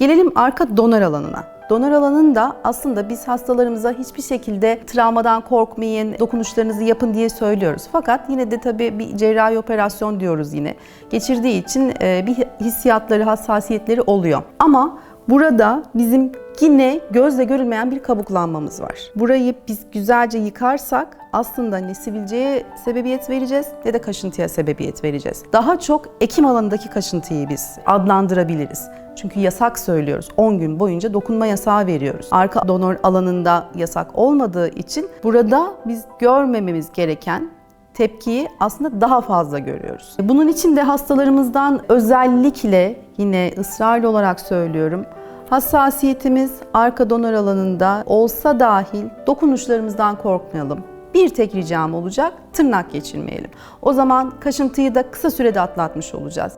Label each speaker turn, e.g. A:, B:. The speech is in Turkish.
A: Gelelim arka donör alanına. Donör alanında aslında biz hastalarımıza hiçbir şekilde travmadan korkmayın, dokunuşlarınızı yapın diye söylüyoruz. Fakat yine de tabii bir cerrahi operasyon diyoruz yine. Geçirdiği için e, bir hissiyatları, hassasiyetleri oluyor. Ama burada bizim yine gözle görülmeyen bir kabuklanmamız var. Burayı biz güzelce yıkarsak aslında ne sivilceye sebebiyet vereceğiz ne de kaşıntıya sebebiyet vereceğiz. Daha çok ekim alanındaki kaşıntıyı biz adlandırabiliriz. Çünkü yasak söylüyoruz. 10 gün boyunca dokunma yasağı veriyoruz. Arka donör alanında yasak olmadığı için burada biz görmememiz gereken tepkiyi aslında daha fazla görüyoruz. Bunun için de hastalarımızdan özellikle yine ısrarlı olarak söylüyorum. Hassasiyetimiz arka donör alanında olsa dahil dokunuşlarımızdan korkmayalım. Bir tek ricam olacak, tırnak geçirmeyelim. O zaman kaşıntıyı da kısa sürede atlatmış olacağız.